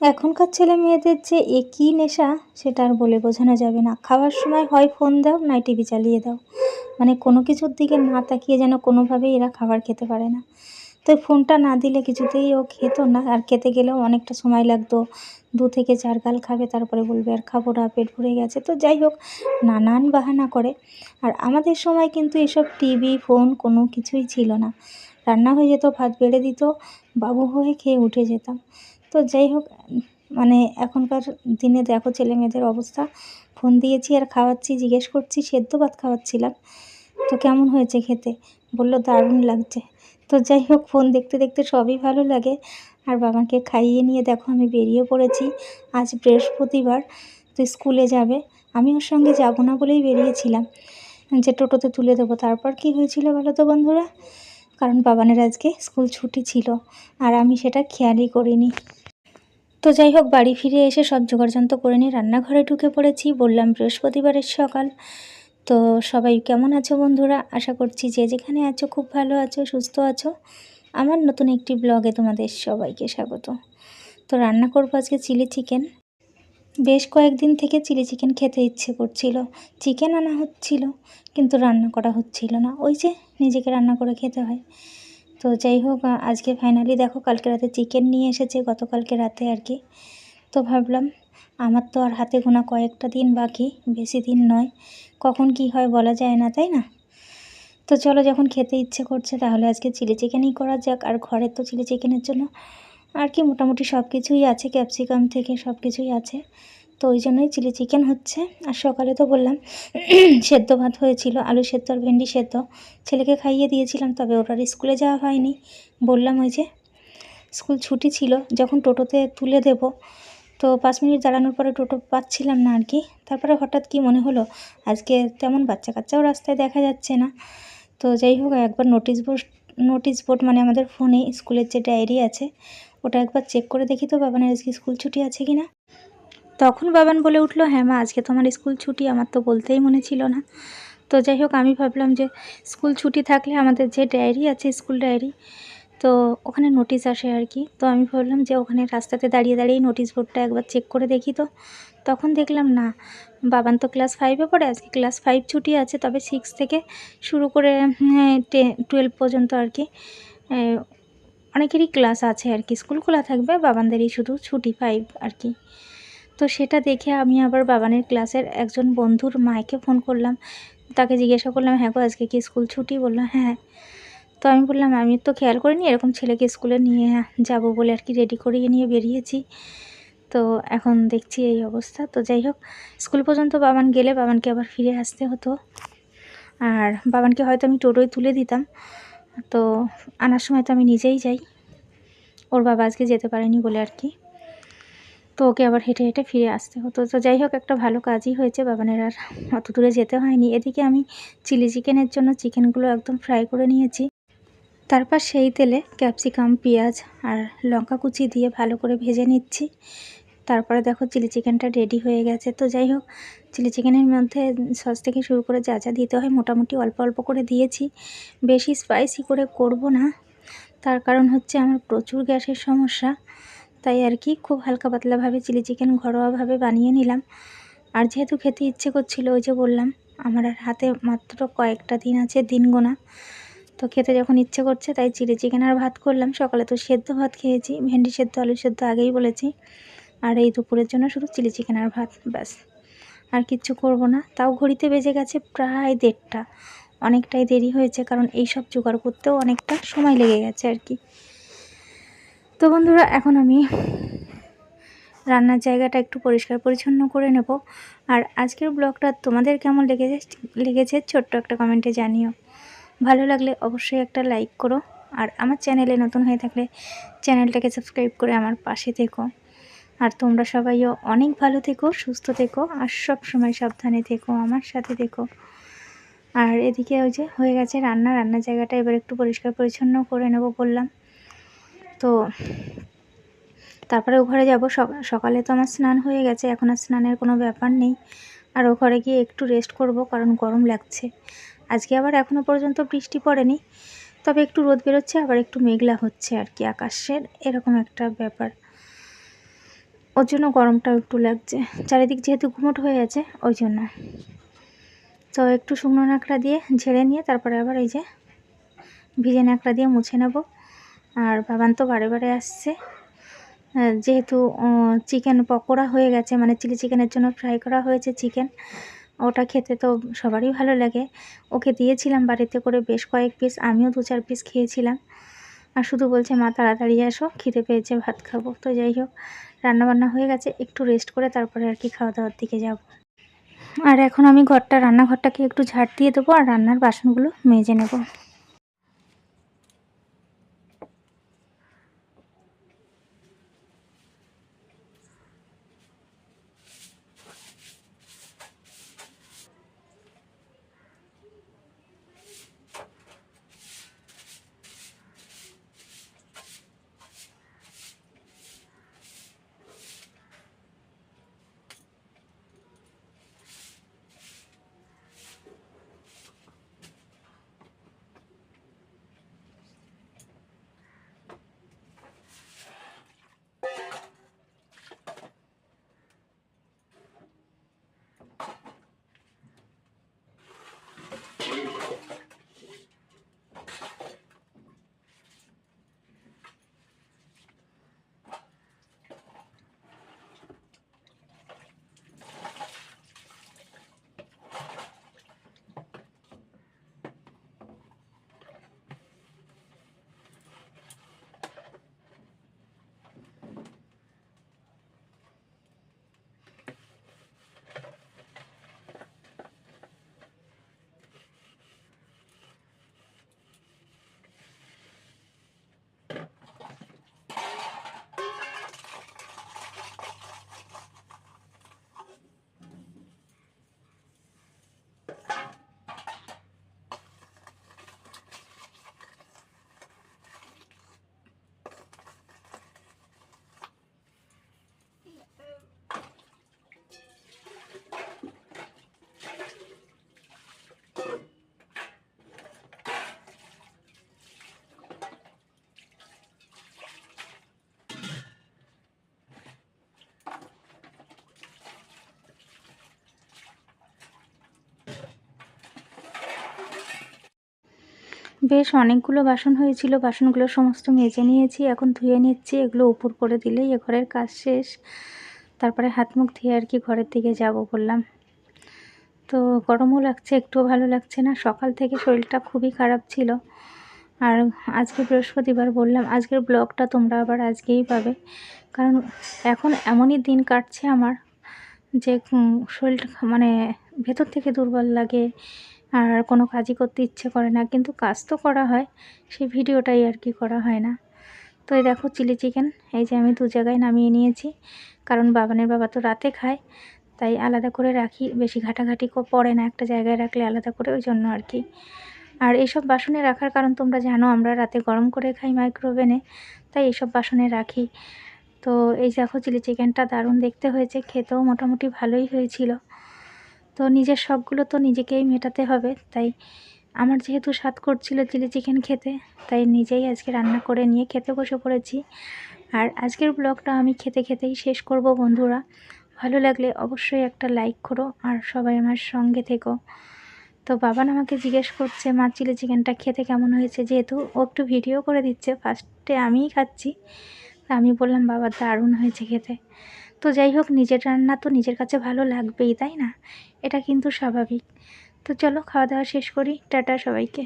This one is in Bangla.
এখনকার ছেলে মেয়েদের যে এ নেশা, সেটা আর বলে বোঝানো যাবে না। খাওয়ার সময় হয় ফোন দাও নয় টিভি চালিয়ে দাও। মানে কোনো কিছুর দিকে না তাকিয়ে যেন কোনোভাবেই এরা খাবার খেতে পারে না। তো ফোনটা না দিলে কিছুতেই ও খেত না। আর খেতে গেলেও অনেকটা সময় লাগতো। দু থেকে চার গাল খাবে, তারপরে বলবে, আর খাব না, পেট ভরে গেছে। তো যাই হোক, নানান বাহানা করে। আর আমাদের সময় কিন্তু এসব টিভি ফোন কোনো কিছুই ছিল না। রান্না হয়ে যেত, ভাত বেড়ে দিত, বাবু হয়ে খেয়ে উঠে যেতাম। তো যাই হোক মানে এখনকার দিনে দেখো ছেলে মেয়েদের অবস্থা। ফোন দিয়েছি আর খাওয়াচ্ছি, জিজ্ঞেস করছি, সেদ্ধ ভাত খাওয়াচ্ছিলাম। তো কেমন হয়েছে খেতে? বলল, দারুণ লাগছে। তো যাই হোক, ফোন দেখতে দেখতে সবই ভালো লাগে। আর বাবাকে খাইয়ে নিয়ে দেখো, আমি বেরিয়ে পড়েছি আজ বৃহস্পতিবার, তো স্কুলে যাবে। আমি ওর সঙ্গে যাব না বলেই বেরিয়েছিলাম। যে টোটোতে তুলে দেবো। তারপর কি হয়েছিল বলো তো বন্ধুরা? কারণ বাবানের আজকে স্কুল ছুটি ছিল। আর আমি সেটা খেয়ালই করিনি। তো যাই হোক, বাড়ি ফিরে এসে সব জোগাড়যন্ত্র করে নিয়ে রান্নাঘরে ঢুকে পড়েছি। বললাম, বৃহস্পতিবারের সকাল। তো সবাই কেমন আছো বন্ধুরা? আশা করছি যে যেখানে আছো খুব ভালো আছো, সুস্থ আছো। আমার নতুন একটি ব্লগে তোমাদের সবাইকে স্বাগত। তো রান্না করব আজকে চিলি চিকেন। বেশ কয়েকদিন থেকে চিলি চিকেন খেতে ইচ্ছে করছিল। চিকেন আনা হচ্ছিল, কিন্তু রান্না করা হচ্ছিল না। ওই যে নিজেকে রান্না করে খেতে হয়। তো যাই হোক আজকে ফাইনালি দেখো কালকে রাতে চিকেন নিয়ে এসেছে, গতকালকে রাতে আর কি। তো ভাবলাম, আমার তো আর হাতে গোনা কয়েকটা দিন বাকি, বেশি দিন নয়। কখন কি হয় বলা যায় না, তাই না? তো চলো যখন খেতে ইচ্ছে করছে তাহলে আজকে চিলি চিকেনই করা যাক, আর ঘরের তো চিলি চিকেনের জন্য আর কি মোটামুটি সব কিছুই আছে ক্যাপসিকাম থেকে সব কিছুই আছে। তো ওই জন্যই চিলি চিকেন হচ্ছে। আর সকালে তো বললাম, সেদ্ধ ভাত হয়েছিল, আলু সেদ্ধ আর ভেন্ডি সেদ্ধ। ছেলেকে খাইয়ে দিয়েছিলাম, তবে ওটার স্কুলে যাওয়া হয়নি। বললাম ওই যে, স্কুল ছুটি ছিল, যখন টোটোতে তুলে দেব। তো পাঁচ মিনিট দাঁড়ানোর পরে টোটো পাচ্ছিলাম না আর কি। তারপরে হঠাৎ কি মনে হলো, আজকে তেমন বাচ্চা কাচ্চাও রাস্তায় দেখা যাচ্ছে না। তো যাই হোক, একবার নোটিশ বোর্ড নোটিশ বোর্ড মানে আমাদের ফোনে স্কুলের যে ডায়েরি আছে, ওটা একবার চেক করে দেখি তো বাবানের আজকে স্কুল ছুটি আছে কি না তখন বাবান বলে উঠল হ্যাঁ মা, আজকে তো আমার স্কুল ছুটি। আমার তো বলতেই মনে ছিল না। তো যাই হোক, আমি ভাবলাম যে স্কুল ছুটি থাকলে আমাদের যে ডায়েরি আছে, স্কুল ডায়েরি, তো ওখানে নোটিশ আসে আর কি। তো আমি ভাবলাম যে ওখানে রাস্তাতে দাঁড়িয়ে দাঁড়িয়ে নোটিশ বোর্ডটা একবার চেক করে দেখি তো। তখন দেখলাম, না, বাবান তো ক্লাস ফাইভে পড়ে, আজকে ক্লাস ফাইভ ছুটি আছে। তবে সিক্স থেকে শুরু করে টুয়েলভ পর্যন্ত আর কি অনেকেরই ক্লাস আছে আর কি। স্কুল খোলা থাকবে, বাবানদেরই শুধু ছুটি ফাইভ আর কি। তো সেটা দেখে আমি আবার বাবানের ক্লাসের একজন বন্ধুর মায়কে ফোন করলাম। তাকে জিজ্ঞাসা করলাম হ্যাঁ গো, আজকে কি স্কুল ছুটি? বলল হ্যাঁ। তো আমি বললাম, আমি তো খেয়াল করিনি এরকম ছেলেকে স্কুলে নিয়ে যাব বলে আর কি রেডি করিয়ে নিয়ে বেরিয়েছি। তো এখন দেখছি এই অবস্থা। তো যাই হোক, স্কুল পর্যন্ত বাবান গেলে বাবানকে আবার ফিরে আসতে হতো। আর বাবানকে হয়তো আমি টোটোয় তুলে দিতাম। তো আনার সময় তো আমি নিজেই যাই। ওর বাবা আজকে যেতে পারেনি বলে আর কি। তো ওকে আবার হেঁটে হেঁটে ফিরে আসতে হতো। তো যাই হোক, একটা ভালো কাজই হয়েছে বাবানের, আর অত দূরে যেতে হয়নি। এদিকে আমি চিলি চিকেনের জন্য চিকেনগুলো একদম ফ্রাই করে নিয়েছি। তারপর সেই তেলে ক্যাপসিকাম, পেঁয়াজ আর লঙ্কা কুচি দিয়ে ভালো করে ভেজে নিচ্ছি। তারপরে দেখো চিলি চিকেনটা রেডি হয়ে গেছে। তো যাই হোক, চিলি চিকেনের মধ্যে সস থেকে শুরু করে যা যা দিতে হয় মোটামুটি অল্প অল্প করে দিয়েছি। বেশি স্পাইসি করে করব না। তার কারণ হচ্ছে আমার প্রচুর গ্যাসের সমস্যা। তাই আর কি খুব হালকা পাতলাভাবে চিলি চিকেন ঘরোয়াভাবে বানিয়ে নিলাম। আর যেহেতু খেতে ইচ্ছে করছিল, ওই যে বললাম, আমার আর হাতে মাত্র কয়েকটা দিন আছে, দিন গোনা। তো খেতে যখন ইচ্ছে করছে, তাই চিলি চিকেন আর ভাত করলাম। সকালে তো সেদ্ধ ভাত খেয়েছি, ভেন্ডি সেদ্ধ, আলু সেদ্ধ আগেই বলেছি। আর এই দুপুরের জন্য শুধু চিলি চিকেন আর ভাত, ব্যাস। আর কিচ্ছু করব না। তাও ঘড়িতে বেজে গেছে প্রায় দেড়টা। অনেকটাই দেরি হয়েছে, কারণ এই সব জোগাড় করতেও অনেকটা সময় লেগে গেছে আর কি। তো বন্ধুরা, এখন আমি রান্নার জায়গাটা একটু পরিষ্কার পরিচ্ছন্ন করে নেব। আর আজকের ব্লগটা তোমাদের কেমন লেগেছে লেগেছে ছোট্ট একটা কমেন্টে জানিও। ভালো লাগলে অবশ্যই একটা লাইক করো। আর আমার চ্যানেলে নতুন হয়ে থাকলে চ্যানেলটাকে সাবস্ক্রাইব করে আমার পাশে থেকো। আর তোমরা সবাইও অনেক ভালো থেকো, সুস্থ থেকো, আর সব সময় সাবধানে থেকো, আমার সাথে থেকো। আর এদিকে ওই যে হয়ে গেছে রান্না, রান্নার জায়গাটা এবার একটু পরিষ্কার পরিচ্ছন্ন করে নেব বললাম। তো তারপরে ও ঘরে যাব। সকালে তো আমার স্নান হয়ে গেছে, এখন আর স্নানের কোনো ব্যাপার নেই। আর ও ঘরে গিয়ে একটু রেস্ট করব, কারণ গরম লাগছে। আজকে আবার এখনও পর্যন্ত বৃষ্টি পড়েনি, তবে একটু রোদ বেরোচ্ছে, আবার একটু মেঘলা হচ্ছে আর কি আকাশের, এরকম একটা ব্যাপার। ওর জন্য গরমটাও একটু লাগছে। চারিদিক যেহেতু ঘুমট হয়ে আছে ওই জন্য। তো একটু শুকনো নাকড়া দিয়ে ঝেড়ে নিয়ে, তারপরে আবার এই যে ভিজে নাকড়া দিয়ে মুছে নেব। আর বাবান তো বারে বারে আসছে। যেহেতু চিকেন পকোড়া হয়ে গেছে মানে চিলি চিকেনের জন্য ফ্রাই করা হয়েছে চিকেন ওটা খেতে তো সবারই ভালো লাগে। ওকে দিয়েছিলাম বাড়িতে করে বেশ কয়েক পিস আমিও দু চার পিস খেয়েছিলাম। আর শুধু বলছে, মা, তাড়াতাড়ি আসো, খিদে পেয়েছে, ভাত খাব। তো যাই হোক, রান্নাবান্না হয়ে গেছে, একটু রেস্ট করে তারপরে আর কি খাওয়া দাওয়ার দিকে যাব। আর এখন আমি ঘরটা, রান্নাঘরটাকে একটু ঝাড় দিয়ে দেবো আর রান্নার বাসনগুলো মেজে নেব। বেশ অনেকগুলো বাসন হয়েছিল। বাসনগুলো সমস্ত মেজে নিয়েছি, এখন ধুয়ে নিচ্ছি। এগুলো উপর করে দিলেই এ ঘরের কাজ শেষ। তারপরে হাত মুখ ধুয়ে আর কি ঘরের দিকে যাব বললাম। তো গরমও লাগছে, একটুও ভালো লাগছে না। সকাল থেকে শরীরটা খুবই খারাপ ছিল। আর আজকে বৃহস্পতিবার বললাম, আজকের ব্লগটা তোমরা আবার আজকেই পাবে। কারণ এখন এমনই দিন কাটছে আমার যে শরীরটা মানে ভেতর থেকে দুর্বল লাগে আর কোনো কাজই করতে ইচ্ছে করে না। কিন্তু কাজ তো করা হয়, সেই ভিডিওটাই আর কি করা হয় না। তো এই দেখো চিলি চিকেন, এই যে আমি দু জায়গায় নামিয়ে নিয়েছি। কারণ বাবানের বাবা তো রাতে খায়, তাই আলাদা করে রাখি, বেশি ঘাটাঘাটি পড়ে না একটা জায়গায় রাখলে আলাদা করে, ওই জন্য আর কি। আর এইসব বাসনে রাখার কারণ তোমরা জানো, আমরা রাতে গরম করে খাই মাইক্রোওভেনে, তাই এইসব বাসনে রাখি। তো এই দেখো চিলি চিকেনটা দারুণ দেখতে হয়েছে, খেতেও মোটামুটি ভালোই হয়েছিল। তো নিজের শখগুলো তো নিজেকেই মেটাতে হবে। তাই আমার যেহেতু স্বাদ করছিল চিলি চিকেন খেতে, তাই নিজেই আজকে রান্না করে নিয়ে খেতে বসে পড়েছি। আর আজকের ব্লগটা আমি খেতে খেতেই শেষ করব বন্ধুরা। ভালো লাগলে অবশ্যই একটা লাইক করো আর সবাই আমার সঙ্গে থেকো। তো বাবান আমাকে জিজ্ঞেস করছে, মা, চিলি চিকেনটা খেতে কেমন হয়েছে? যেহেতু ও একটু ভিডিও করে দিচ্ছে, ফার্স্টে আমিই খাচ্ছি। তা আমি বললাম, বাবা, দারুণ হয়েছে খেতে। তো যাই হোক, নিজের রান্না তো নিজের কাছে ভালো লাগবেই, তাই না? এটা কিন্তু স্বাভাবিক। তো চলো খাওয়া দাওয়া শেষ করি। টাটা সবাইকে।